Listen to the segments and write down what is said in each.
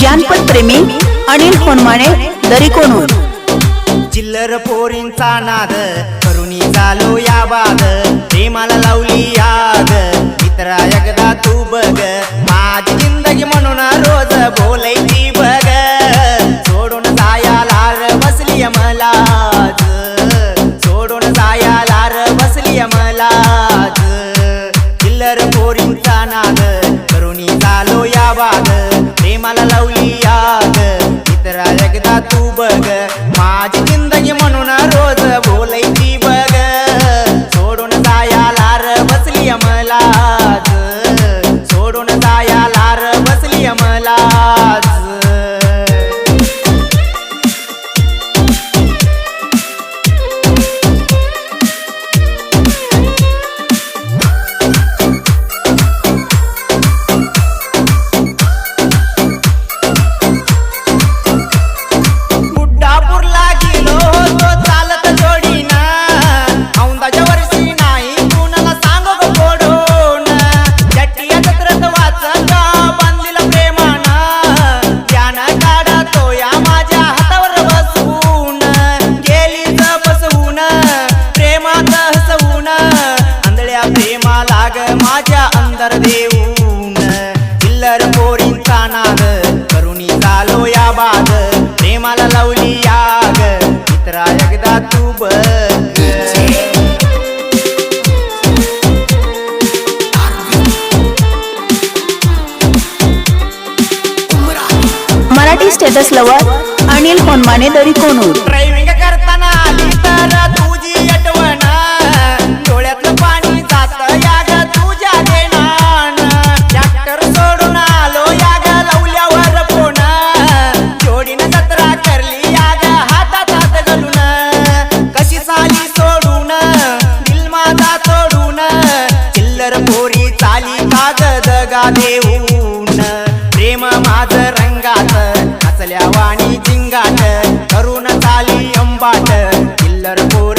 जानपद प्रेमी अनिल होनमाणे दरिकोणूर चिल्लर पोरींचा नाद करुणी चालू या बाद प्रेमाला लावली या खूब ग माझी जिंदगी म्हणून तर देऊन चिल्लर करुणी चालो या बाद प्रेमाला लावली याग मित्रा एकदा तू बघ. मराठी स्टेटस लवर अनिल होनमाने दरी चाली माझ जगा देऊन प्रेम माझ रंगात हसल्या वाणी जिंगात. करून चाली अंबाट किल्लर पोर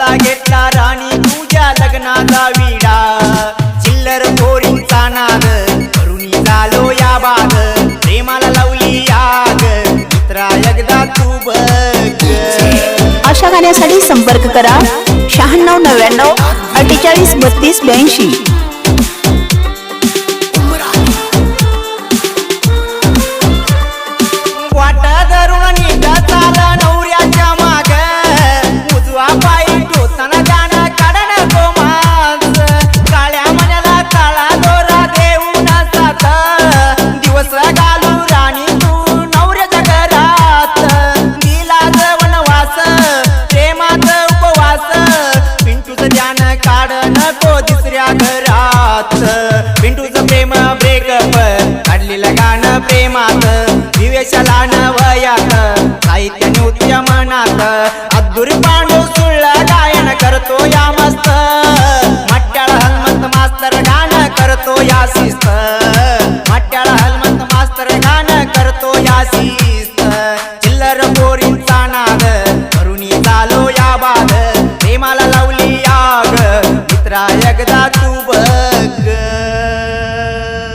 कसा घेतला राणी तुझ्या लग्नाचा विडा. चिल्लर पोरींचा नाद करुणी झालो या बाग प्रेमाला लावली आग मित्रा एकदा तू बघ. अशा गाण्यासाठी संपर्क करा शहाण्णव नव्याण्णव अठ्ठेचाळीस बत्तीस ब्याऐंशी. Goiás estão